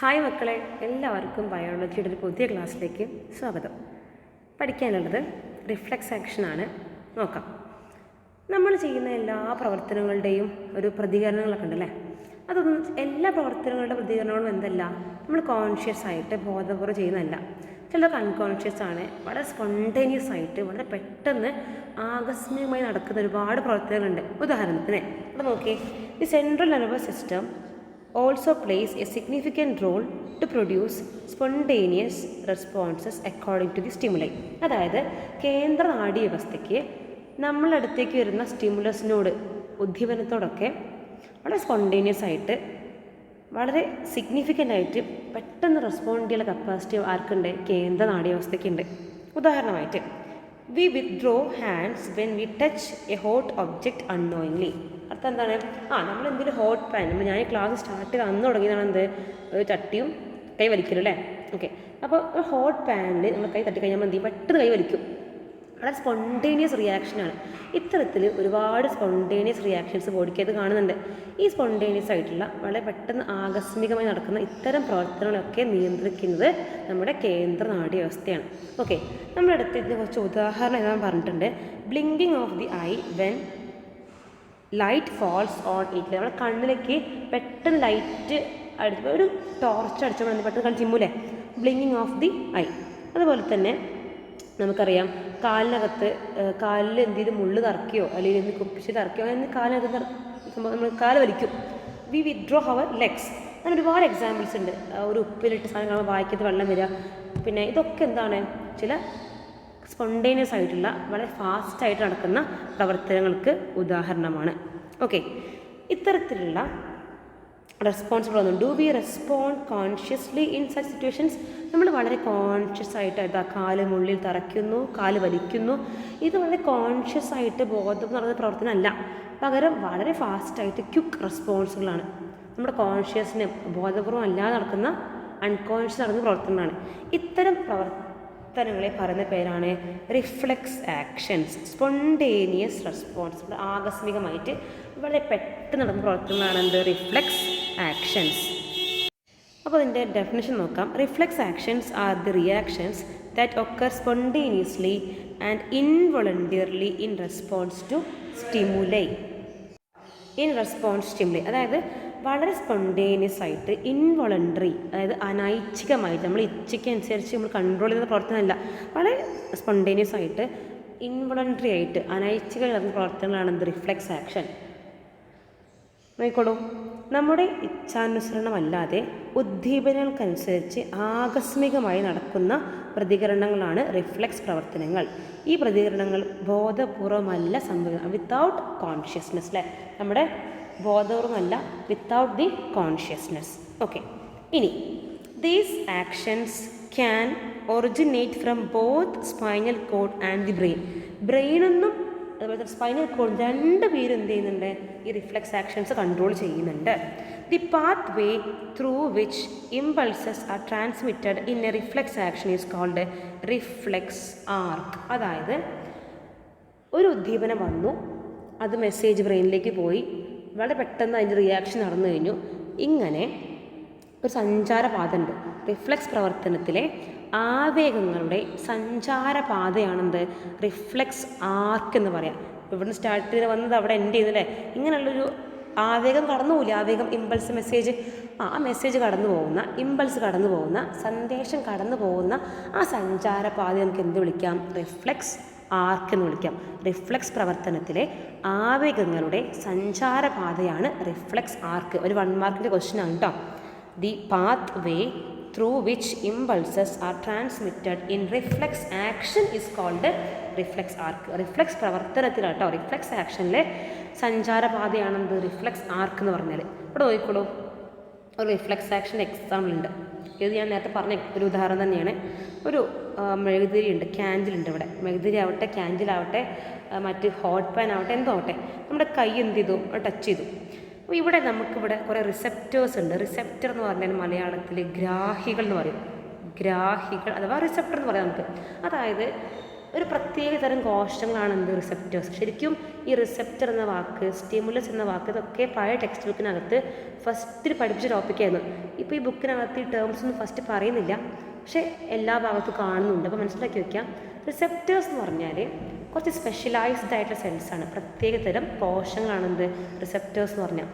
Hi മക്കളെ എല്ലാവർക്കും ബയോളജിയുടെ ഒരു പുതിയ ക്ലാസ്സിലേക്ക് സ്വാഗതം. പഠിക്കാനുള്ളത് റിഫ്ലക്സ് ആക്ഷനാണ് നോക്കാം. നമ്മൾ ചെയ്യുന്ന എല്ലാ പ്രവർത്തനങ്ങളുടെയും ഒരു പ്രതികരണങ്ങളൊക്കെ ഉണ്ടല്ലേ? അതൊന്നും എല്ലാ പ്രവർത്തനങ്ങളുടെ പ്രതികരണങ്ങളും എന്തല്ല? നമ്മൾ കോൺഷ്യസ് ആയിട്ട് ബോധപൂർവം ചെയ്യുന്നതല്ല. ചിലതൊക്കെ അൺകോൺഷ്യസ് ആണ്. വളരെ സ്പോണ്ടേനിയസ് ആയിട്ട് വളരെ പെട്ടെന്ന് ആകസ്മികമായി നടക്കുന്ന ഒരുപാട് പ്രവർത്തനങ്ങളുണ്ട്. ഉദാഹരണത്തിന് ഇവിടെ നോക്കി ഈ central nervous system also plays a significant role to produce spontaneous responses according to the stimuli. അതായത് കേന്ദ്ര നാഡീവ്യവസ്ഥയ്ക്ക് നമ്മളടുത്തേക്ക് വരുന്ന സ്റ്റിമുലസിനോട് ഉദ്ദീപനത്തോടൊക്കെ വളരെ സ്പോണ്ടേനിയസ് ആയിട്ട് വളരെ സിഗ്നിഫിക്കന്റ് ആയിട്ട് പെട്ടെന്ന് റെസ്പോണ്ട് ചെയ്യാനുള്ള കപ്പാസിറ്റി ആർക്കുണ്ട്? കേന്ദ്ര നാഡീവ്യവസ്ഥയ്ക്കുണ്ട് ഉദാഹരണമായിട്ട് we withdraw hands when we touch a hot object unknowingly അർത്ഥം എന്താണ്? ആ നമ്മൾ എന്തെങ്കിലും ഹോട്ട് പാൻ നമ്മൾ ഞാൻ ക്ലാസ് സ്റ്റാർട്ട് ചെയ്ത് അന്ന് തുടങ്ങിയതാണ് എന്ത്? ഒരു ചട്ടിയും കൈ വലിക്കലും അല്ലേ? ഓക്കെ അപ്പോൾ ഒരു ഹോട്ട് പാനിൽ നമ്മൾ കൈ തട്ടി കഴിഞ്ഞാൽ മതി പെട്ടെന്ന് കൈ വലിക്കും. വളരെ സ്പോണ്ടേനിയസ് റിയാക്ഷനാണ് ഇത്തരത്തിൽ ഒരുപാട് സ്പോണ്ടേനിയസ് റിയാക്ഷൻസ് ബോഡിക്കകത്ത് കാണുന്നുണ്ട്. ഈ സ്പോണ്ടേനിയസ് ആയിട്ടുള്ള വളരെ പെട്ടെന്ന് ആകസ്മികമായി നടക്കുന്ന ഇത്തരം പ്രവർത്തനങ്ങളൊക്കെ നിയന്ത്രിക്കുന്നത് നമ്മുടെ കേന്ദ്ര നാഡീവ്യവസ്ഥയാണ്. ഓക്കെ നമ്മുടെ അടുത്ത് ഇതിന് കുറച്ച് ഉദാഹരണം ഞാൻ പറഞ്ഞിട്ടുണ്ട്. Blinking of the eye when light falls on it നമ്മുടെ കണ്ണിലേക്ക് പെട്ടെന്ന് ലൈറ്റ് അടിച്ച് ഒരു ടോർച്ച് അടിച്ചപ്പോൾ പെട്ടെന്ന് കണ്ണ് ചിമ്മൂലേ ബ്ലിങ്കിങ് ഓഫ് ദി ഐ അതുപോലെ തന്നെ നമുക്കറിയാം കാലിനകത്ത് കാലിൽ കാലിൽ എന്തെങ്കിലും മുള്ളു തറക്കിയോ അല്ലെങ്കിൽ എന്ത് കുപ്പിച്ച് തറക്കിയോ അങ്ങനെ കാലിനകത്ത് സംഭവം നമ്മൾ കാൽ വലിക്കും. വി വിഡ്രോ ഹവർ ലെഗ്സ് അങ്ങനെ ഒരുപാട് എക്സാമ്പിൾസ് ഉണ്ട്. ഒരു ഉപ്പിലിട്ട് സാധനം കാണുമ്പോൾ വായിക്കത്ത് വെള്ളം വരിക. പിന്നെ ഇതൊക്കെ എന്താണ്? ചില സ്പോണ്ടേനിയസ് ആയിട്ടുള്ള വളരെ ഫാസ്റ്റ് ആയിട്ട് നടക്കുന്ന പ്രവർത്തനങ്ങൾക്ക് ഉദാഹരണമാണ്. ഓക്കെ ഇത്തരത്തിലുള്ള റെസ്പോൺസിബിൾ ഒന്നും do be respond consciously in such situations നമ്മൾ വളരെ കോൺഷ്യസ് ആയിട്ട് ഇതാ കാൽ മുള്ളിൽ തറയ്ക്കുന്നു കാൽ വലിക്കുന്നു. ഇത് വളരെ കോൺഷ്യസ് ആയിട്ട് ബോധം നടന്ന പ്രവർത്തനമല്ല. പകരം വളരെ ഫാസ്റ്റായിട്ട് ക്വിക്ക് റെസ്പോൺസുകളാണ് നമ്മുടെ കോൺഷ്യസിനും ബോധപൂർവം അല്ലാതെ നടക്കുന്ന അൺകോൺഷ്യസ് നടന്ന പ്രവർത്തനമാണ്. ഇത്തരം പ്രവർത്തനങ്ങളെ പറയുന്ന പേരാണ് റിഫ്ലെക്സ് ആക്ഷൻസ് സ്പോണ്ടേനിയസ് റെസ്പോൺസ് ആകസ്മികമായിട്ട് വളരെ പെട്ടെന്ന് നടക്കുന്ന പ്രവർത്തനങ്ങളാണ് എന്ത്? റിഫ്ലെക്സ് ആക്ഷൻസ് അപ്പോൾ അതിന്റെ ഡെഫിനേഷൻ നോക്കാം. Reflex actions are the reactions that occur spontaneously and involuntarily in response to stimuli in response stimuli അതായത് വളരെ സ്പോണ്ടേനിയസ് ആയിട്ട് ഇൻവോളണ്ടറി അതായത് അനൈച്ഛികമായിട്ട് നമ്മൾ ഇച്ഛയ്ക്ക് അനുസരിച്ച് നമ്മൾ കൺട്രോൾ ചെയ്ത പ്രവർത്തനമല്ല. വളരെ സ്പോണ്ടേനിയസ് ആയിട്ട് ഇൻവോളണ്ടറി ആയിട്ട് അനൈച്ഛിക പ്രവർത്തനങ്ങളാണ് എന്ത് റിഫ്ലെക്സ് ആക്ഷൻ നോക്കിക്കോളൂ. നമ്മുടെ ഇച്ഛാനുസരണമല്ലാതെ ഉദ്ദീപനങ്ങൾക്കനുസരിച്ച് ആകസ്മികമായി നടക്കുന്ന പ്രതികരണങ്ങളാണ് റിഫ്ലെക്സ് പ്രവർത്തനങ്ങൾ. ഈ പ്രതികരണങ്ങൾ ബോധപൂർവമല്ല സംഭവിക്കുന്നത്. വിത്തൗട്ട് കോൺഷ്യസ്നെസ് അല്ലേ നമ്മുടെ ബോധപൂർവമല്ല വിത്തൗട്ട് ദി കോൺഷ്യസ്നെസ് ഓക്കെ ഇനി these actions can originate from both spinal cord and the brain ബ്രെയിനൊന്നും അതുപോലെ തന്നെ സ്പൈനൽ കോഡ് രണ്ട് പേരും എന്ത് ചെയ്യുന്നുണ്ട്? ഈ റിഫ്ലക്സ് ആക്ഷൻസ് കൺട്രോൾ ചെയ്യുന്നുണ്ട്. The pathway through which impulses are transmitted in a reflex action is called reflex arc അതായത് ഒരു ഉദ്ദീപനം വന്നു അത് മെസ്സേജ് ബ്രെയിനിലേക്ക് പോയി വളരെ പെട്ടെന്ന് അതിന്റെ റിയാക്ഷൻ നടന്നു കഴിഞ്ഞു. ഇങ്ങനെ ഒരു സഞ്ചാരപാത ഉണ്ട് റിഫ്ലക്സ് പ്രവർത്തനത്തിലെ ആവേഗങ്ങളുടെ സഞ്ചാരപാതയാണെന്ത്? റിഫ്ലക്സ് ആർക്ക് എന്ന് പറയാം. ഇവിടുന്ന് സ്റ്റാർട്ട് ചെയ്ത് വന്നത് അവിടെ എൻഡ് ചെയ്തല്ലേ ഇങ്ങനെയുള്ളൊരു ആവേഗം കടന്നു പോകില്ല ആവേഗം ഇമ്പൾസ് മെസ്സേജ് ആ മെസ്സേജ് കടന്നു പോകുന്ന ഇമ്പൾസ് കടന്നു പോകുന്ന സന്ദേശം കടന്നു പോകുന്ന ആ സഞ്ചാരപാത നമുക്ക് എന്ത് വിളിക്കാം? റിഫ്ലെക്സ് ആർക്ക് എന്ന് വിളിക്കാം. റിഫ്ലക്സ് പ്രവർത്തനത്തിലെ ആവേഗങ്ങളുടെ സഞ്ചാരപാതയാണ് റിഫ്ലക്സ് ആർക്ക് ഒരു വൺ മാർക്കിന്റെ ക്വസ്റ്റ്യൻ ആണ് കേട്ടോ the pathway through which impulses are transmitted in reflex action is called reflex arc reflex പ്രവർത്തനത്തിലാണ് കേട്ടോ റിഫ്ലക്സ് ആക്ഷനിലെ സഞ്ചാരപാതയാണെന്ത്? റിഫ്ലക്സ് ആർക്ക് എന്ന് പറഞ്ഞാൽ ഇവിടെ നോക്കിക്കോളൂ. ഒരു റിഫ്ലക്സ് ആക്ഷൻ എക്സാമ്പിൾ ഉണ്ട്. ഇത് ഞാൻ നേരത്തെ പറഞ്ഞ ഒരു ഉദാഹരണം തന്നെയാണ്. ഒരു മെഴുകുതിരി ഉണ്ട് ക്യാൻഡിലുണ്ട് ഇവിടെ. മെഴുകുതിരി ആവട്ടെ ക്യാൻഡിലാവട്ടെ മറ്റ് ഹോട്ട് പാൻ ആവട്ടെ എന്തോ ആവട്ടെ നമ്മുടെ കൈ എന്ത് ചെയ്തു? ടച്ച് ചെയ്തു. അപ്പോൾ ഇവിടെ നമുക്കിവിടെ കുറേ റിസെപ്റ്റേഴ്സ് ഉണ്ട്. റിസെപ്റ്റർ എന്ന് പറഞ്ഞാൽ മലയാളത്തിൽ ഗ്രാഹികൾ എന്ന് പറയും. ഗ്രാഹികൾ അഥവാ റിസെപ്റ്റർ എന്ന് പറയാം നമുക്ക്. അതായത് ഒരു പ്രത്യേക തരം കോശങ്ങളാണ് എന്ത് റിസെപ്റ്റേഴ്സ് ശരിക്കും ഈ റിസെപ്റ്റർ എന്ന വാക്ക് സ്റ്റിമുലസ് എന്ന വാക്ക് ഇതൊക്കെ പഴയ ടെക്സ്റ്റ് ബുക്കിനകത്ത് ഫസ്റ്റിൽ പഠിപ്പിച്ച ടോപ്പിക്കായിരുന്നു ഇപ്പോൾ ഈ ബുക്കിനകത്ത് ഈ ടേംസ് ഒന്നും ഫസ്റ്റ് പറയുന്നില്ല. പക്ഷേ എല്ലാ ഭാഗത്തും കാണുന്നുണ്ട്. അപ്പോൾ മനസ്സിലാക്കി വയ്ക്കാം റിസെപ്റ്റേഴ്സ് എന്ന് പറഞ്ഞാൽ കുറച്ച് സ്പെഷ്യലൈസ്ഡ് ആയിട്ടുള്ള സെൽസാണ് പ്രത്യേക തരം കോശങ്ങളാണ് എന്ത്? റിസപ്റ്റേഴ്സ് എന്ന് പറഞ്ഞാൽ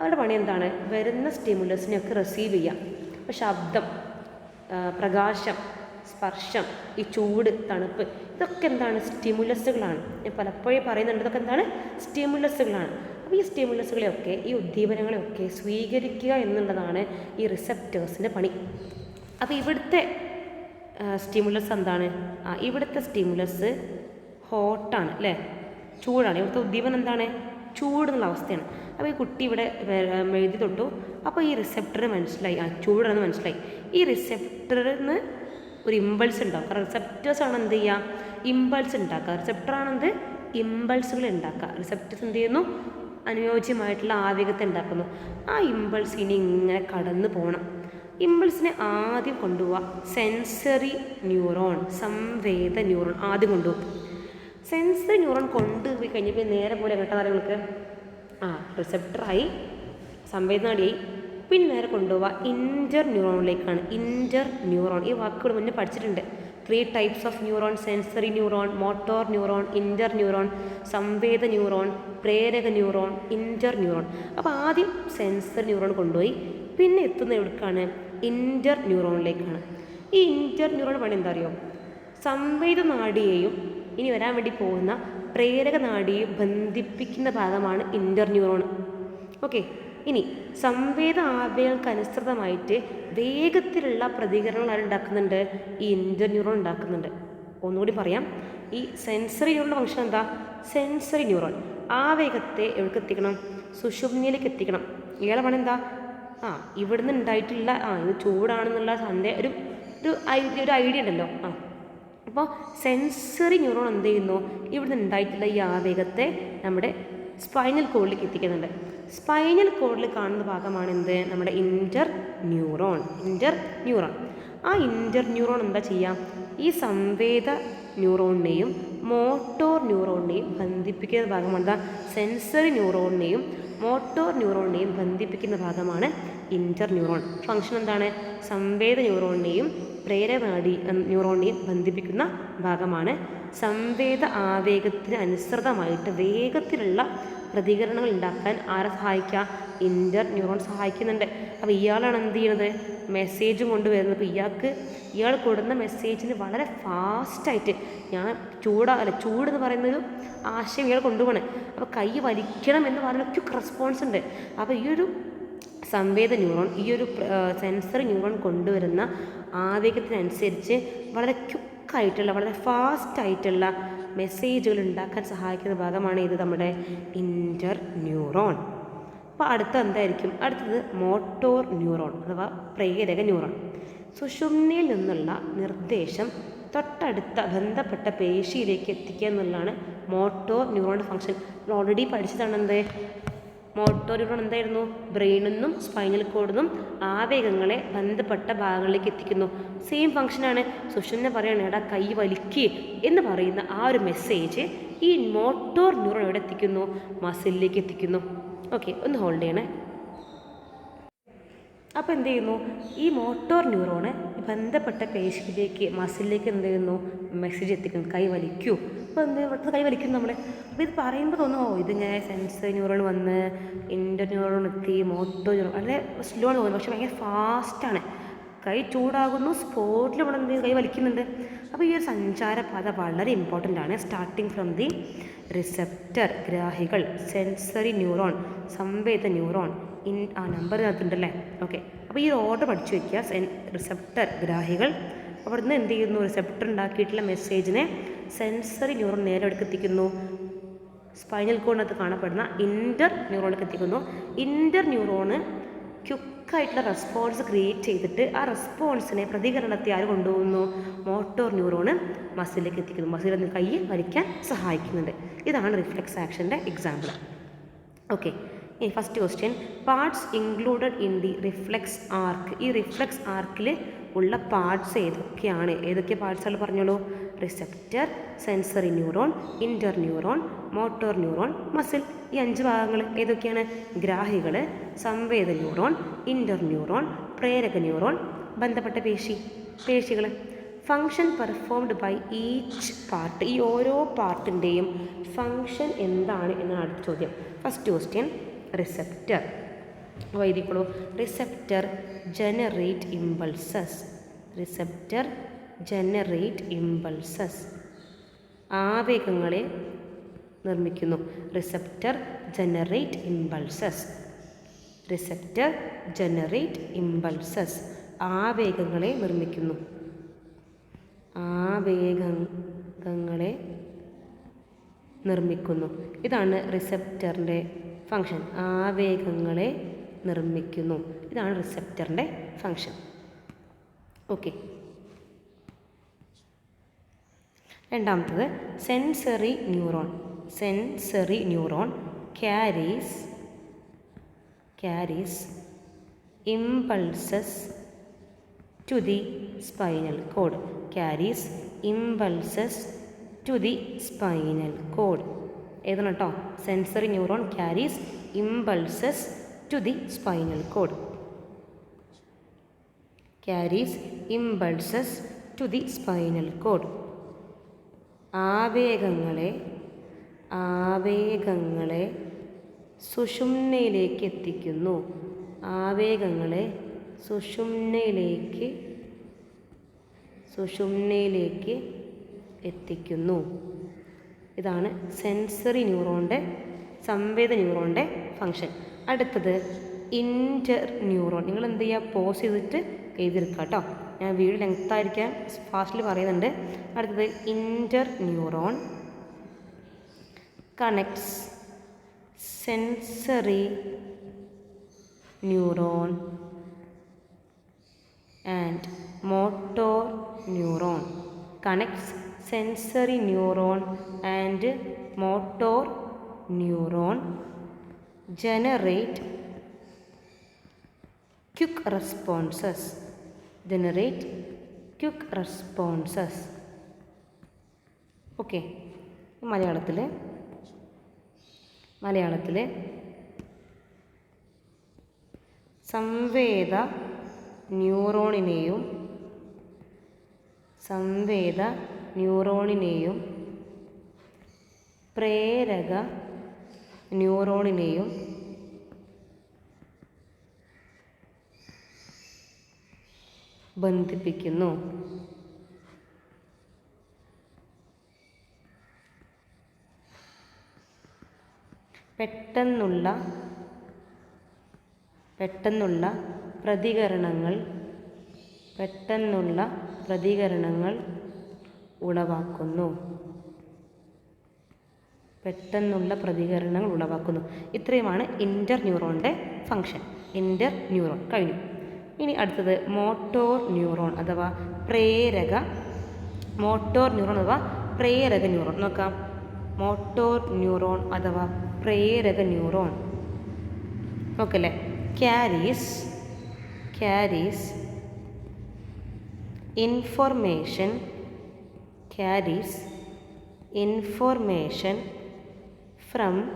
അവരുടെ പണി എന്താണ്? വരുന്ന സ്റ്റിമുലസിനെയൊക്കെ റിസീവ് ചെയ്യാം. അപ്പോൾ ശബ്ദം പ്രകാശം സ്പർശം ഈ ചൂട് തണുപ്പ് ഇതൊക്കെ എന്താണ്? സ്റ്റിമുലസുകളാണ് ഞാൻ പലപ്പോഴും പറയുന്നുണ്ട് ഇതൊക്കെ എന്താണ്? സ്റ്റിമുലസുകളാണ് അപ്പോൾ ഈ സ്റ്റിമുലസുകളെയൊക്കെ ഈ ഉദ്ദീപനങ്ങളെയൊക്കെ സ്വീകരിക്കുക എന്നുള്ളതാണ് ഈ റിസെപ്റ്റേഴ്സിന്റെ പണി. അപ്പോൾ ഇവിടുത്തെ സ്റ്റിമുലസ് എന്താണ്? ആ ഇവിടുത്തെ സ്റ്റിമുലസ് ഹോട്ടാണ് അല്ലേ? ചൂടാണ്. ഇവിടുത്തെ ഉദ്ദീപനം എന്താണ്? ചൂട് എന്നുള്ള അവസ്ഥയാണ്. അപ്പോൾ ഈ കുട്ടി ഇവിടെ എഴുതി തൊട്ടു. അപ്പോൾ ഈ റിസെപ്റ്റർ മനസ്സിലായി. ആ ചൂടാണെന്ന് മനസ്സിലായി. ഈ റിസപ്റ്ററിൽ നിന്ന് ഒരു ഇമ്പൾസ് ഉണ്ടാവും കാരണം റിസെപ്റ്റേഴ്സ് ആണ് എന്ത് ചെയ്യുക? ഇമ്പൾസ് ഉണ്ടാക്കുക. റിസെപ്റ്ററാണെന്ത് ഇമ്പൾസുകൾ ഉണ്ടാക്കുക. റിസെപ്റ്റേഴ്സ് എന്ത് ചെയ്യുന്നു? അനുയോജ്യമായിട്ടുള്ള ആവേഗത്തെ ഉണ്ടാക്കുന്നു. ആ ഇമ്പൾസ് ഇനി ഇങ്ങനെ കടന്നു പോകണം ഇമ്പൾസിനെ ആദ്യം കൊണ്ടുപോവുക സെൻസറി ന്യൂറോൺ സംവേദ ന്യൂറോൺ ആദ്യം കൊണ്ടുപോകും സെൻസറി ന്യൂറോൺ കൊണ്ടുപോയി കഴിഞ്ഞപ്പോൾ നേരെ പോലെ കേട്ടോ നിങ്ങൾക്ക് ആ റിസെപ്റ്ററായി സംവേദനാടിയായി. പിന്നെ നേരെ കൊണ്ടുപോവുക ഇന്റർ ന്യൂറോണിലേക്കാണ് ഇന്റർ ന്യൂറോൺ ഈ വാക്കുകൾ മുന്നേ പഠിച്ചിട്ടുണ്ട്. Three types of neuron sensory neuron motor neuron interneuron സംവേദ neuron പ്രേരക ന്യൂറോൺ ഇന്റർ ന്യൂറോൺ അപ്പോൾ ആദ്യം സെൻസറി ന്യൂറോൺ കൊണ്ടുപോയി. പിന്നെ എത്തുന്ന എവിടേക്കാണ്? ഇന്റർ ന്യൂറോണിലേക്കാണ്. ഈ ഇന്റർ ന്യൂറോൺ പണി എന്താ അറിയോ സംവേദ നാഡിയെയും ഇനി വരാൻ വേണ്ടി പോകുന്ന പ്രേരക നാഡിയെയും ബന്ധിപ്പിക്കുന്ന ഭാഗമാണ് ഇന്റർ ന്യൂറോൺ. ഓക്കെ ഇനി സംവേദ ആവേഗങ്ങൾക്ക് അനുസൃതമായിട്ട് വേഗത്തിലുള്ള പ്രതികരണങ്ങൾ ആരുണ്ടാക്കുന്നുണ്ട് ഈ ഇന്റർ ന്യൂറോൺ ഉണ്ടാക്കുന്നുണ്ട്. ഒന്നുകൂടി പറയാം. ഈ സെൻസറി ന്യൂറോണിന്റെ ഫംഗ്ഷൻ എന്താ? Sensory neuron. ആവേഗത്തെ എവിടേക്ക് എത്തിക്കണം? സുഷുമ്നിയിലേക്ക് എത്തിക്കണം. ഇയാളെ പണി എന്താ? ആ ഇവിടുന്ന് ഉണ്ടായിട്ടുള്ള ആ ഇത് ചൂടാണെന്നുള്ള സന്ദേ ഒരു ഒരു ഐഡിയ ഒരു ഐഡിയ ഉണ്ടല്ലോ ആ. അപ്പോൾ സെൻസറി ന്യൂറോൺ എന്ത് ചെയ്യുന്നു? ഇവിടുന്ന് ഉണ്ടായിട്ടുള്ള ഈ ആവേഗത്തെ നമ്മുടെ സ്പൈനൽ കോഡിലേക്ക് എത്തിക്കുന്നുണ്ട്. സ്പൈനൽ കോഡിൽ കാണുന്ന ഭാഗമാണ് എന്ത്? നമ്മുടെ ഇന്റർ ന്യൂറോൺ ഇന്റർ ന്യൂറോൺ ആ ഇന്റർ ന്യൂറോൺ എന്താ ചെയ്യുക ഈ സംവേദ ന്യൂറോണിനെയും മോട്ടോർ ന്യൂറോണിനെയും ബന്ധിപ്പിക്കുന്ന ഭാഗമാണ്. എന്താ സെൻസറി ന്യൂറോണിനെയും മോട്ടോർ ന്യൂറോണിനെയും ബന്ധിപ്പിക്കുന്ന ഭാഗമാണ് ഇന്റർ ന്യൂറോൺ. ഫംഗ്ഷൻ എന്താണ്? സംവേദ ന്യൂറോണിനെയും പ്രേരനാടി ന്യൂറോണിനെയും ബന്ധിപ്പിക്കുന്ന ഭാഗമാണ്. സംവേദ ആവേഗത്തിന് അനുസൃതമായിട്ട് വേഗത്തിലുള്ള പ്രതികരണങ്ങൾ ഉണ്ടാക്കാൻ ആരെ സഹായിക്കുക ഇന്റർ ന്യൂറോൺ സഹായിക്കുന്നുണ്ട്. അപ്പോൾ ഇയാളാണ് എന്ത് ചെയ്യുന്നത് മെസ്സേജ് കൊണ്ടുവരുന്നത്. അപ്പോൾ ഇയാൾക്ക് ഇയാൾ കൊടുക്കുന്ന മെസ്സേജിന് വളരെ ഫാസ്റ്റായിട്ട് ഞാൻ ചൂടാ അല്ല ചൂട് എന്ന് പറയുന്നൊരു ആശയം ഇയാൾ കൊണ്ടുപോകണം അപ്പോൾ കൈ വലിക്കണം എന്ന് പറയുന്ന ക്യുക്ക് റെസ്പോൺസ് ഉണ്ട്. അപ്പോൾ ഈ ഒരു സംവേദ ന്യൂറോൺ ഈ ഒരു സെൻസർ ന്യൂറോൺ കൊണ്ടുവരുന്ന ആവേഗത്തിനനുസരിച്ച് വളരെ ക്യുക്കായിട്ടുള്ള വളരെ ഫാസ്റ്റായിട്ടുള്ള മെസ്സേജുകൾ ഉണ്ടാക്കാൻ സഹായിക്കുന്ന ഭാഗമാണ് ഇത് നമ്മുടെ ഇന്റർ ന്യൂറോൺ അപ്പോൾ അടുത്ത എന്തായിരിക്കും അടുത്തത് മോട്ടോർ ന്യൂറോൺ അഥവാ പ്രേരക ന്യൂറോൺ. സുഷുമ്നയിൽ നിന്നുള്ള നിർദ്ദേശം തൊട്ടടുത്ത ബന്ധപ്പെട്ട പേശിയിലേക്ക് എത്തിക്കുക എന്നുള്ളതാണ് മോട്ടോർ ന്യൂറോണിന്റെ ഫംഗ്ഷൻ നമ്മൾ ഓൾറെഡി പഠിച്ചതാണ് എന്ത് മോട്ടോർ ന്യൂറോൺ എന്തായിരുന്നു? ബ്രെയിനിൽ നിന്നും സ്പൈനൽ കോഡിൽ നിന്നും ആവേഗങ്ങളെ ബന്ധപ്പെട്ട ഭാഗങ്ങളിലേക്ക് എത്തിക്കുന്നു. സെയിം ഫംഗ്ഷനാണ് സുഷുമ്ന പറയുകയാണ് എടാ കൈ വലിക്കുക എന്ന് പറയുന്ന ആ ഒരു മെസ്സേജ് ഈ മോട്ടോർ ന്യൂറോൺ എവിടെ എത്തിക്കുന്നു? മസിലിലേക്ക് എത്തിക്കുന്നു. ഓക്കെ ഒന്ന് ഹോൾഡ് ചെയ്യണേ. അപ്പോൾ എന്ത് ചെയ്യുന്നു? ഈ മോട്ടോർ ന്യൂറോണ് ബന്ധപ്പെട്ട പേശിയിലേക്ക് മസിലിലേക്ക് എന്ത് ചെയ്യുന്നു? മെസ്സേജ് എത്തിക്കുന്നു കൈ വലിക്കൂ. അപ്പോൾ എന്ത് ഇവിടുത്തെ കൈ വലിക്കും നമ്മൾ അപ്പോൾ ഇത് പറയുമ്പോൾ തോന്നും ഓ ഇതിങ്ങനെ സെൻസറി ന്യൂറോൺ വന്ന് ഇന്റർ ന്യൂറോൺ എത്തി മോട്ടോർ ന്യൂറോൺ വളരെ സ്ലോ ആണ് തോന്നുന്നു പക്ഷേ ഭയങ്കര ഫാസ്റ്റാണ് കൈ ചൂടാകുന്നു സ്പോട്ടിൽ നമ്മൾ എന്ത്? കൈ വലിക്കുന്നുണ്ട്. അപ്പോൾ ഈ ഒരു സഞ്ചാരപാത വളരെ ഇമ്പോർട്ടന്റ് ആണ്. സ്റ്റാർട്ടിങ് ഫ്രം ദി റിസെപ്റ്റർ ഗ്രാഹികൾ സെൻസറി ന്യൂറോൺ സംവേദ ന്യൂറോൺ ഇൻ ആ നമ്പർ അതിനകത്തുണ്ടല്ലേ? ഓക്കെ അപ്പോൾ ഈ ഓർഡർ പഠിച്ചു വയ്ക്കുക സെൻ റിസെപ്റ്റർ ഗ്രാഹികൾ. അവിടുന്ന് എന്ത് ചെയ്യുന്നു? റിസെപ്റ്റർ ഉണ്ടാക്കിയിട്ടുള്ള മെസ്സേജിനെ സെൻസറി ന്യൂറോൺ നേരെ എടുക്കെത്തിക്കുന്നു സ്പൈനൽ കോഡിനകത്ത് കാണപ്പെടുന്ന ഇന്റർ ന്യൂറോണിലേക്ക് എത്തിക്കുന്നു. ഇന്റർ ന്യൂറോണ് ക്യുക്കായിട്ടുള്ള റെസ്പോൺസ് ക്രിയേറ്റ് ചെയ്തിട്ട് ആ റെസ്പോൺസിനെ പ്രതികരണത്തെ ആര് കൊണ്ടുപോകുന്നു? മോട്ടോർ ന്യൂറോണ് മസിലേക്ക് എത്തിക്കുന്നു. മസിൽ മസിലിൽ കൈ വലിക്കാൻ സഹായിക്കുന്നുണ്ട്. ഇതാണ് റിഫ്ലെക്സ് ആക്ഷന്റെ എക്സാമ്പിൾ ഓക്കെ ഈ first question parts included in the reflex arc ഈ റിഫ്ലെക്സ് ആർക്കിൽ ഉള്ള പാർട്സ് ഏതൊക്കെയാണ്? ഏതൊക്കെ പാർട്സുകൾ പറഞ്ഞോളൂ? Receptor sensory neuron interneuron motor neuron muscle ഈ അഞ്ച് ഭാഗങ്ങൾ ഏതൊക്കെയാണ്? ഗ്രാഹികൾ സംവേദ ന്യൂറോൺ ഇന്റർ ന്യൂറോൺ പ്രേരക ന്യൂറോൺ ബന്ധപ്പെട്ട പേശി പേശികൾ. Function performed by each part ഈ ഓരോ പാർട്ടിന്റെയും ഫങ്ഷൻ എന്താണ് എന്നാണ് അടുത്ത ചോദ്യം. First question receptor. അപ്പോൾ receptor generate impulses receptor generate impulses. ആവേഗങ്ങളെ നിർമ്മിക്കുന്നു. Receptor generate impulses. Receptor generate impulses. ആവേഗങ്ങളെ നിർമ്മിക്കുന്നു. ആവേഗങ്ങളെ നിർമ്മിക്കുന്നു. ഇതാണ് റിസപ്റ്ററിന്റെ ഫങ്ഷൻ ആവേഗങ്ങളെ നിർമ്മിക്കുന്നു. ഇതാണ് റിസപ്റ്ററിന്റെ ഫങ്ഷൻ ഓക്കെ. രണ്ടാമത്തത് sensory neuron. Sensory neuron carries carries impulses to the spinal cord. Carries impulses to the spinal cord. എഴുതണം കേട്ടോ sensory neuron carries impulses to the spinal cord. Carries impulses to the spinal cord. ആവേഗങ്ങളെ ആവേഗങ്ങളെ സുഷുമ്നയിലേക്ക് എത്തിക്കുന്നു ആവേഗങ്ങളെ സുഷുമ്നയിലേക്ക് സുഷുമ്നയിലേക്ക് എത്തിക്കുന്നു. ഇതാണ് സെൻസറി ന്യൂറോണിന്റെ സംവേദ ന്യൂറോണിന്റെ ഫങ്ഷൻ. അടുത്തത് ഇന്റർ ന്യൂറോൺ. നിങ്ങൾ എന്ത് ചെയ്യുക? പോസ് ചെയ്തിട്ട് എഴുതിയെടുക്കുക കേട്ടോ. ഞാൻ വീഡിയോ ലെങ്ത്തായിരിക്കാം ഫാസ്റ്റിൽ പറയുന്നുണ്ട്. അടുത്തത് interneuron. Connects sensory neuron and motor neuron connects sensory neuron and motor neuron generate quick responses generate quick responses okay മലയാളത്തിൽ മലയാളത്തിൽ സംവേദ ന്യൂറോണിനെയും സംവേദ ന്യൂറോണിനെയും പ്രേരക ന്യൂറോണിനെയും ബന്ധിപ്പിക്കുന്നു. പെട്ടെന്നുള്ള പെട്ടെന്നുള്ള പ്രതികരണങ്ങൾ പെട്ടെന്നുള്ള പ്രതികരണങ്ങൾ ഉളവാക്കുന്നു. പെട്ടെന്നുള്ള പ്രതികരണങ്ങൾ ഉളവാക്കുന്നു. ഇത്രയുമാണ് ഇന്റർ ന്യൂറോണിന്റെ ഫങ്ഷൻ ഇന്റർ ന്യൂറോൺ കഴിഞ്ഞു. ഇനി അടുത്തത് മോട്ടോർ ന്യൂറോൺ അഥവാ പ്രേരക മോട്ടോർ ന്യൂറോൺ അഥവാ പ്രേരക ന്യൂറോൺ. നോക്കാം. മോട്ടോർ ന്യൂറോൺ അഥവാ പ്രേരക ന്യൂറോൺ. നോക്കല്ലേ? Carries carries information carries information from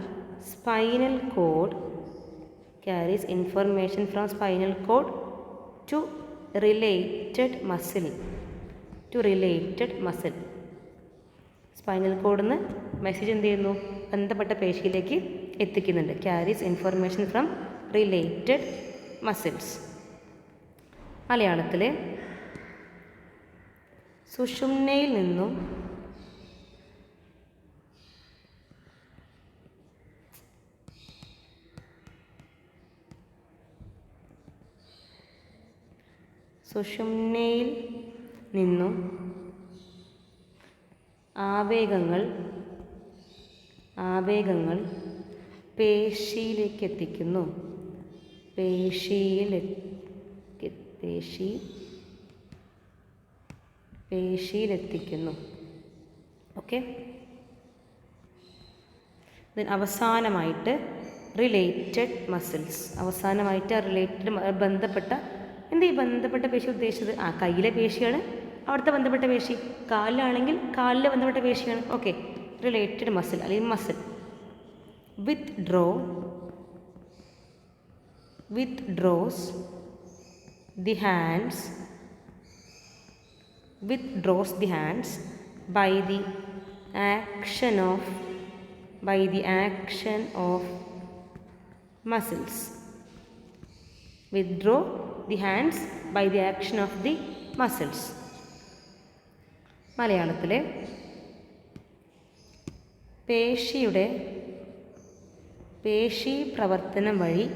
spinal cord carries information from spinal cord. To related muscle to related muscle spinal കോഡിൽ നിന്ന് മെസ്സേജ് എന്ത് ചെയ്യുന്നു? ബന്ധപ്പെട്ട പേശിയിലേക്ക് എത്തിക്കുന്നുണ്ട്. Carries information from related muscles മലയാളത്തിൽ സുഷുമ്നയിൽ നിന്നും സുഷുമ്നയിൽ നിന്നും ആവേഗങ്ങൾ ആവേഗങ്ങൾ പേശിയിലേക്ക് എത്തിക്കുന്നു പേശിയിൽ പേശി പേശിയിലെത്തിക്കുന്നു. ഓക്കെ. അവസാനമായിട്ട് റിലേറ്റഡ് മസിൽസ്. അവസാനമായിട്ട് റിലേറ്റഡ് ബന്ധപ്പെട്ട എന്താ ഈ ബന്ധപ്പെട്ട പേശി ഉദ്ദേശിച്ചത്? ആ കയ്യിലെ പേശിയാണ്. അവിടുത്തെ ബന്ധപ്പെട്ട പേശി കാലിലാണെങ്കിൽ കാലിലെ ബന്ധപ്പെട്ട പേശിയാണ്. ഓക്കെ റിലേറ്റഡ് മസിൽ അല്ലെങ്കിൽ muscle withdraw withdraws the hands withdraws the hands by the action of by the action of muscles withdraw. The hands by the action of the muscles മലയാളത്തിലെ പേശിയുടെ പേശി പ്രവർത്തനം വഴി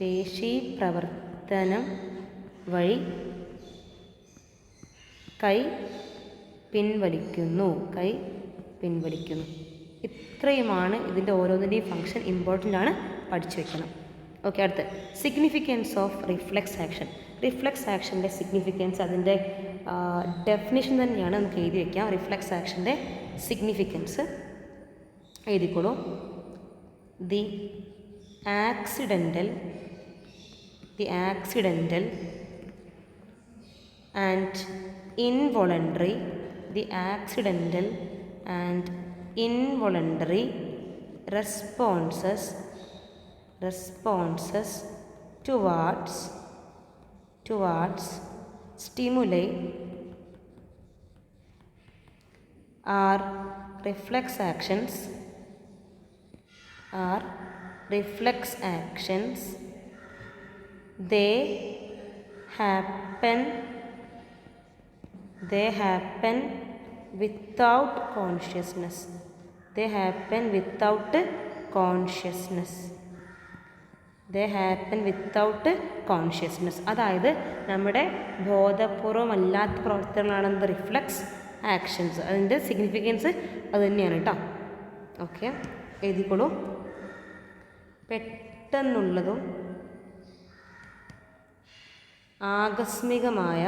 പേശി പ്രവർത്തനം വഴി കൈ പിൻവലിക്കുന്നു കൈ പിൻവലിക്കുന്നു. ഇത്രയുമാണ് ഇതിന്റെ ഓരോന്നിന്റെയും ഫങ്ഷൻ ഇമ്പോർട്ടന്റ് ആണ്. പഠിച്ചു വെക്കണം. ഓക്കെ അടുത്ത്. Significance of reflex action reflex ആക്ഷന്റെ significance അതിന്റെ ഡെഫിനിഷൻ തന്നെയാണ് നമുക്ക് എഴുതി വയ്ക്കാം റിഫ്ലെക്സ് ആക്ഷന്റെ significance എഴുതിക്കോളൂ. The accidental the accidental and involuntary the accidental and involuntary responses responses towards towards stimuli are reflex actions are reflex actions. They happen they happen without consciousness. They happen without consciousness they happen without consciousness അതായത് നമ്മുടെ ബോധപൂർവമല്ലാത്ത പ്രവർത്തനങ്ങളാണ് എന്ത് reflux actions അതിന്റെ significance അത് തന്നെയാണ് കേട്ടോ okay എഴുതിക്കോളൂ. പെട്ടെന്നുള്ളതും ആകസ്മികമായ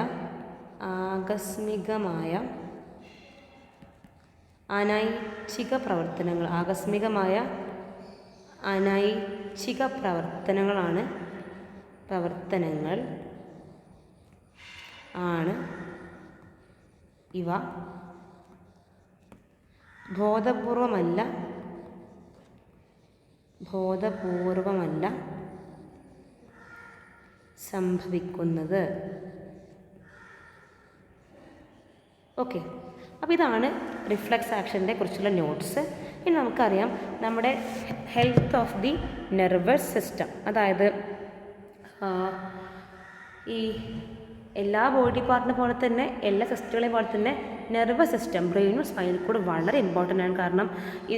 ആകസ്മികമായ അനൈച്ഛിക പ്രവർത്തനങ്ങൾ ആകസ്മികമായ അനൈച്ഛിക പ്രവർത്തനങ്ങളാണ്. പ്രവർത്തനങ്ങൾ ആണ് ഇവ. ബോധപൂർവമല്ല ബോധപൂർവമല്ല സംഭവിക്കുന്നത്. ഓക്കെ. അപ്പോൾ ഇതാണ് റിഫ്ലക്സ് ആക്ഷന്റെ കുറിച്ചുള്ള നോട്ട്സ്. ഇനി നമുക്കറിയാം നമ്മുടെ health of the nervous system അതായത് ഈ എല്ലാ ബോഡി പാർട്ടിനെ പോലെ തന്നെ എല്ലാ സിസ്റ്റങ്ങളെ പോലെ തന്നെ നെർവസ് സിസ്റ്റം ബ്രെയിനും സ്പൈനൽ കൂടെ വളരെ ഇമ്പോർട്ടന്റ് ആണ്. കാരണം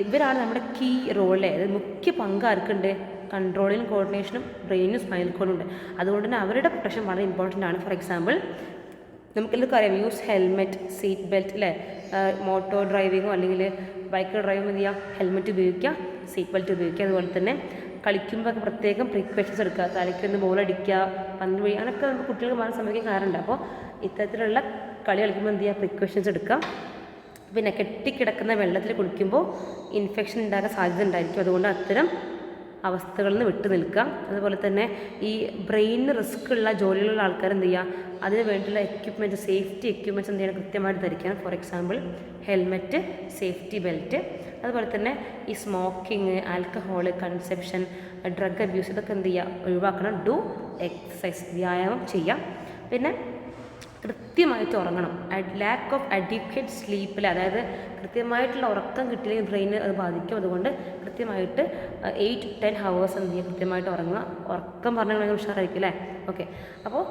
ഇവരാണ് നമ്മുടെ കീ റോളിൽ അതായത് മുഖ്യ പങ്ക് ആർക്കുണ്ട്? കൺട്രോളിനും കോർഡിനേഷനും ബ്രെയിനും സ്പൈനൽ കോഡും ഉണ്ട്. അതുകൊണ്ട് തന്നെ അവരുടെ പ്രൊട്ടക്ഷൻ വളരെ ഇമ്പോർട്ടന്റ് ആണ്. ഫോർ എക്സാമ്പിൾ നമുക്കെല്ലാവർക്കും അറിയാം യൂസ് ഹെൽമെറ്റ് സീറ്റ് ബെൽറ്റ് അല്ലേ മോട്ടോർ ഡ്രൈവിങ്ങോ അല്ലെങ്കിൽ ബൈക്ക് ഡ്രൈവ് ചെയ്യുമ്പോൾ ഹെൽമെറ്റ് ഉപയോഗിക്കുക സീറ്റ് ബെൽറ്റ് ഉപയോഗിക്കുക അതുപോലെ തന്നെ കളിക്കുമ്പോൾ പ്രത്യേകം പ്രിക്കോഷൻസ് എടുക്കുക. തലയ്ക്കൊന്ന് ബോൾ അടിക്കുക പന്ത് വഴി അങ്ങനെയൊക്കെ നമുക്ക് കുട്ടികൾക്ക് മാറാൻ സമയം കാറുണ്ട് അപ്പോൾ ഇത്തരത്തിലുള്ള കളി കളിക്കുമ്പോൾ എന്ത് ചെയ്യുക? പ്രിക്കോഷൻസ് എടുക്കുക. പിന്നെ കെട്ടിക്കിടക്കുന്ന വെള്ളത്തിൽ കുളിക്കുമ്പോൾ ഇൻഫെക്ഷൻ ഉണ്ടാകാൻ സാധ്യത ഉണ്ടായിരിക്കും. അതുകൊണ്ട് അത്തരം അവസ്ഥകളിൽ നിന്ന് വിട്ടു നിൽക്കുക. അതുപോലെ തന്നെ ഈ ബ്രെയിനിന് റിസ്ക് ഉള്ള ജോലികളുള്ള ആൾക്കാർ എന്ത് ചെയ്യുക? അതിന് വേണ്ടിയുള്ള എക്യുപ്മെന്റ് സേഫ്റ്റി എക്യുപ്മെന്റ്സ് എന്ത് ചെയ്യണം? കൃത്യമായിട്ട് ധരിക്കണം. For example helmet safety belt അതുപോലെ തന്നെ ഈ smoking alcohol conception drug abuse ഇതൊക്കെ എന്ത് ചെയ്യുക? ഒഴിവാക്കണം. ഡു എക്സസൈസ് വ്യായാമം ചെയ്യുക. പിന്നെ കൃത്യമായിട്ട് ഉറങ്ങണം. ലാക്ക് ഓഫ് അഡിക്വേറ്റ് സ്ലീപ്പിൽ അതായത് കൃത്യമായിട്ടുള്ള ഉറക്കം കിട്ടിയില്ലെങ്കിൽ ബ്രെയിന് അത് ബാധിക്കും. അതുകൊണ്ട് കൃത്യമായിട്ട് എയ്റ്റ് ടു ടെൻ ഹവേഴ്സ് എന്ത് ചെയ്യുക കൃത്യമായിട്ട് ഉറങ്ങുക. ഉറക്കം പറഞ്ഞാൽ ഭയങ്കര ഉഷാറായിരിക്കും അല്ലേ? ഓക്കെ അപ്പോൾ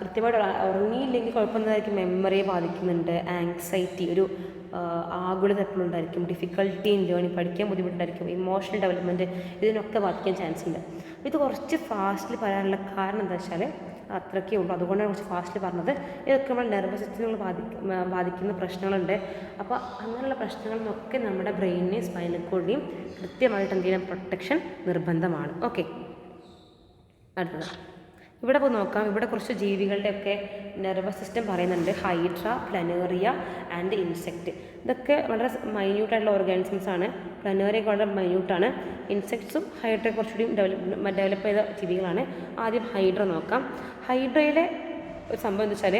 കൃത്യമായിട്ട് ഉറങ്ങിയില്ലെങ്കിൽ കുഴപ്പമെന്തായിരിക്കും മെമ്മറിയെ ബാധിക്കുന്നുണ്ട്. ആങ്സൈറ്റി ഒരു ആകുലത എപ്പോഴും ഉണ്ടായിരിക്കും. ഡിഫിക്കൽട്ടി ഇൻ ലേണിംഗ് പഠിക്കാൻ ബുദ്ധിമുട്ടുണ്ടായിരിക്കും. ഇമോഷണൽ ഡെവലപ്മെന്റ് ഇതിനൊക്കെ ബാധിക്കാൻ ചാൻസ് ഉണ്ട്. ഇത് കുറച്ച് ഫാസ്റ്റിൽ പറയാനുള്ള കാരണം എന്താ വെച്ചാൽ അത്രയ്ക്കേ ഉള്ളൂ. അതുകൊണ്ടാണ് കുറച്ച് ഫാസ്റ്റിൽ പറഞ്ഞത്. ഇതൊക്കെ നമ്മൾ നെർവസ് സിസ്റ്റങ്ങൾ ബാധിക്കുന്ന ബാധിക്കുന്ന പ്രശ്നങ്ങളുണ്ട്. അപ്പോൾ അങ്ങനെയുള്ള പ്രശ്നങ്ങളിൽ നമ്മുടെ ബ്രെയിനിനെയും സ്പൈനൽ കോഡിനെയും കൃത്യമായിട്ട് എന്ത് ചെയ്യണം പ്രൊട്ടക്ഷൻ നിർബന്ധമാണ്. ഓക്കെ അടുത്തത്. ഇവിടെ പോയി നോക്കാം. ഇവിടെ കുറച്ച് ജീവികളുടെയൊക്കെ നെർവസ് സിസ്റ്റം പറയുന്നുണ്ട്. ഹൈഡ്ര പ്ലനേറിയ ആൻഡ് ഇൻസെക്റ്റ് ഇതൊക്കെ വളരെ മൈന്യൂട്ടായിട്ടുള്ള ഓർഗാനിസംസ് ആണ്. പ്ലനേറിയ വളരെ മൈന്യൂട്ടാണ് ഇൻസെക്ട്സും ഹൈഡ്ര കുറച്ചുകൂടി ഡെവലപ്പ് ഡെവലപ്പ് ചെയ്ത ജീവികളാണ്. ആദ്യം ഹൈഡ്ര നോക്കാം. ഹൈഡ്രയിലെ ഒരു സംഭവം എന്ന് വെച്ചാൽ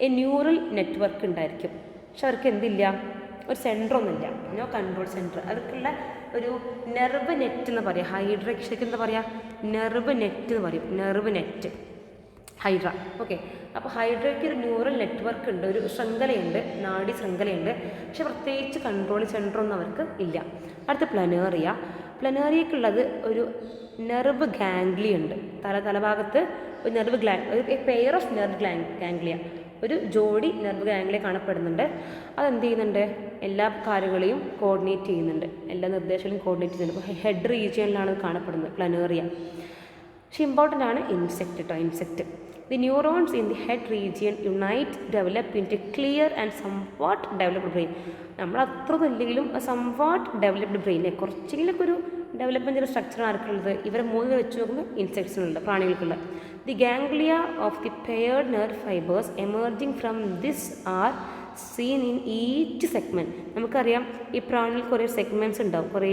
എ ന്യൂറൽ നെറ്റ്വർക്ക് ഉണ്ടായിരിക്കും. പക്ഷെ അവർക്ക് എന്തില്ല? ഒരു സെന്റർ ഒന്നുമില്ല. നോ കൺട്രോൾ സെന്റർ അവർക്കുള്ള ഒരു നെർവ് നെറ്റ് എന്ന് പറയാം. ഹൈഡ്രക്ഷയ്ക്ക് എന്താ പറയുക നെർവ് നെറ്റ് എന്ന് പറയും. നെർവ് നെറ്റ് ഹൈഡ്ര ഓക്കെ അപ്പോൾ ഹൈഡ്രയ്ക്ക് ഒരു ന്യൂറൽ നെറ്റ്വർക്ക് ഉണ്ട്. ഒരു ശൃംഖലയുണ്ട്. നാഡി ശൃംഖലയുണ്ട്. പക്ഷെ പ്രത്യേകിച്ച് കൺട്രോൾ സെന്റർ ഒന്നും അവർക്ക് ഇല്ല. അടുത്ത പ്ലനേറിയ. പ്ലനേറിയക്കുള്ളത് ഒരു നെർവ് ഗാംഗ്ലി ഉണ്ട്. തല തലഭാഗത്ത് ഒരു നെർവ് ഗ്ലാ ഒരു പെയർ ഓഫ് നെർവ് ഗ്ലാ ഗാംഗ്ലിയ ഒരു ജോഡി നെർവ് ഗാംഗ്ലിയ കാണപ്പെടുന്നുണ്ട്. അതെന്ത് ചെയ്യുന്നുണ്ട് എല്ലാ കാര്യങ്ങളെയും കോർഡിനേറ്റ് ചെയ്യുന്നുണ്ട്. എല്ലാ നിർദ്ദേശങ്ങളും കോർഡിനേറ്റ് ചെയ്യുന്നുണ്ട്. അപ്പോൾ ഹെഡ് റീജിയനിലാണ് കാണപ്പെടുന്നത് പ്ലനേറിയ പക്ഷെ ഇമ്പോർട്ടന്റ് ആണ് ഇൻസെക്റ്റ് കേട്ടോ insect the neurons in the head region unite develop into clear and somewhat developed brain നമ്മൾ അത്ര ഇല്ലെങ്കിലും സംവാട്ട് ഡെവലപ്ഡ് ബ്രെയിനെ കുറച്ചെങ്കിലൊക്കെ ഒരു ഡെവലപ്മെന്റ് സ്ട്രക്ചർ ആർക്കുള്ളത്. ഇവരെ മൂന്ന് വെച്ച് നോക്കുമ്പോൾ ഇൻസെക്ട്സിനുള്ള പ്രാണികൾക്കുള്ള the ganglia of the paired nerve fibres emerging from this are seen in each segment നമുക്കറിയാം ഈ പ്രാണിയിൽ കുറേ സെഗ്മെന്റ്സ് ഉണ്ടാവും കുറേ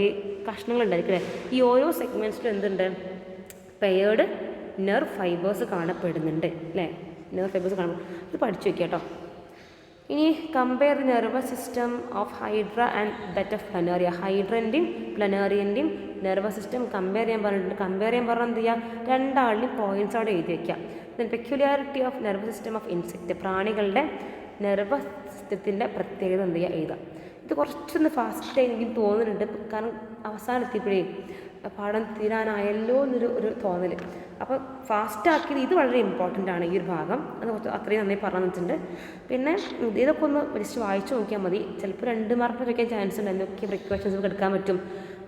കഷ്ണങ്ങൾ ഉണ്ടായിരിക്കും അല്ലേ? ഈ ഓരോ സെഗ്മെന്റ്സിലും എന്തുണ്ട്? പെയർഡ് നെർവ് ഫൈബേഴ്സ് കാണപ്പെടുന്നുണ്ട് അല്ലേ? നെർവ് ഫൈബേഴ്സ് കാണപ്പെടും ഇത് പഠിച്ചു വയ്ക്കുക കേട്ടോ ഇനി compare the nervous system of Hydra and that of Planaria ഹൈഡ്രന്റെയും പ്ലനേറിയന്റെയും നെർവസ് സിസ്റ്റം കമ്പയർ ചെയ്യാൻ പറഞ്ഞിട്ടുണ്ട്. കമ്പയർ ചെയ്യാൻ പറഞ്ഞാൽ എന്ത് ചെയ്യുക? രണ്ടാളിന്റെയും പോയിന്റ്സ് അവിടെ എഴുതി വയ്ക്കുക then peculiarity of nervous system of insect പ്രാണികളുടെ nervous സിസ്റ്റത്തിന്റെ പ്രത്യേകത എന്ത് ചെയ്യുക? എഴുതുക. ഇത് കുറച്ചൊന്ന് ഫാസ്റ്റായി എനിക്ക് തോന്നുന്നുണ്ട്. കാരണം അവസാനം എത്തിയപ്പോഴേ പാഠം തീരാനായല്ലോ എന്നൊരു ഒരു തോന്നൽ അപ്പോൾ ഫാസ്റ്റാക്കിയത് ഇത് വളരെ ഇമ്പോർട്ടന്റ് ആണ് ഈ ഒരു ഭാഗം. അത് കുറച്ച് അത്രയും നന്നായി പറഞ്ഞു വെച്ചിട്ടുണ്ട് പിന്നെ ഇതൊക്കെ ഒന്ന് ജസ്റ്റ് വായിച്ചു നോക്കിയാൽ മതി. ചിലപ്പോൾ രണ്ട് മാർക്ക് വയ്ക്കാൻ ചാൻസ് ഉണ്ട്. എന്തൊക്കെ പ്രിക്കോഷൻസ് ഒക്കെ എടുക്കാൻ പറ്റും.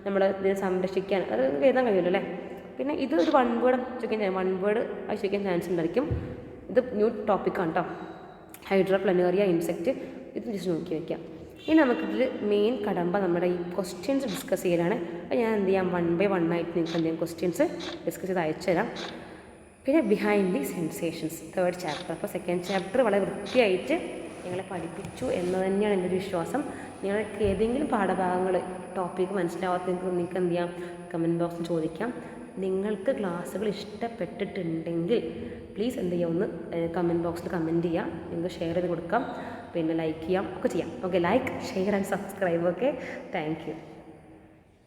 നമ്മൾ ഇതിനെ സംരക്ഷിക്കാൻ. അത് എഴുതാൻ കഴിയുമല്ലോ അല്ലേ? പിന്നെ ഇത് ഒരു വൺ വേർഡ് ചോദിക്കാൻ വൺ വേർഡ് ചോദിക്കാൻ ചാൻസ് ഉണ്ടായിരിക്കും. ഇത് ന്യൂ ടോപ്പിക്കാണ് കേട്ടോ ഹൈഡ്രോ പ്ലനേറിയ ഇൻസെക്റ്റ് ഇത് ജസ്റ്റ് നോക്കി വയ്ക്കാം ഇനി നമുക്കിതിൽ മെയിൻ കടമ്പ നമ്മുടെ ഈ ക്വസ്റ്റ്യൻസ് ഡിസ്കസ് ചെയ്യലാണ്. അപ്പോൾ ഞാൻ എന്ത് ചെയ്യാം? വൺ ബൈ വൺ ആയിട്ട് നിങ്ങൾക്ക് എന്തെങ്കിലും ക്വസ്റ്റ്യൻസ് ഡിസ്കസ് ചെയ്ത് അയച്ചു തരാം. പിന്നെ behind the sensations third chapter അപ്പോൾ സെക്കൻഡ് ചാപ്റ്റർ വളരെ വൃത്തിയായിട്ട് നിങ്ങളെ പഠിപ്പിച്ചു എന്ന് തന്നെയാണ് എന്റെ ഒരു വിശ്വാസം. നിങ്ങൾക്ക് ഏതെങ്കിലും പാഠഭാഗങ്ങൾ ടോപ്പിക്ക് മനസ്സിലാവാത്ത നിങ്ങൾക്ക് എന്ത് ചെയ്യാം? കമന്റ് ബോക്സിൽ ചോദിക്കാം. നിങ്ങൾക്ക് ക്ലാസ്സുകൾ ഇഷ്ടപ്പെട്ടിട്ടുണ്ടെങ്കിൽ പ്ലീസ് എന്ത് ചെയ്യുക ഒന്ന് കമന്റ് ബോക്സിൽ കമന്റ് ചെയ്യാം. നിങ്ങൾക്ക് ഷെയർ ചെയ്ത് കൊടുക്കാം. പിന്നെ ലൈക്ക് ചെയ്യാം. ഒക്കെ ചെയ്യാം. Okay like share and subscribe okay thank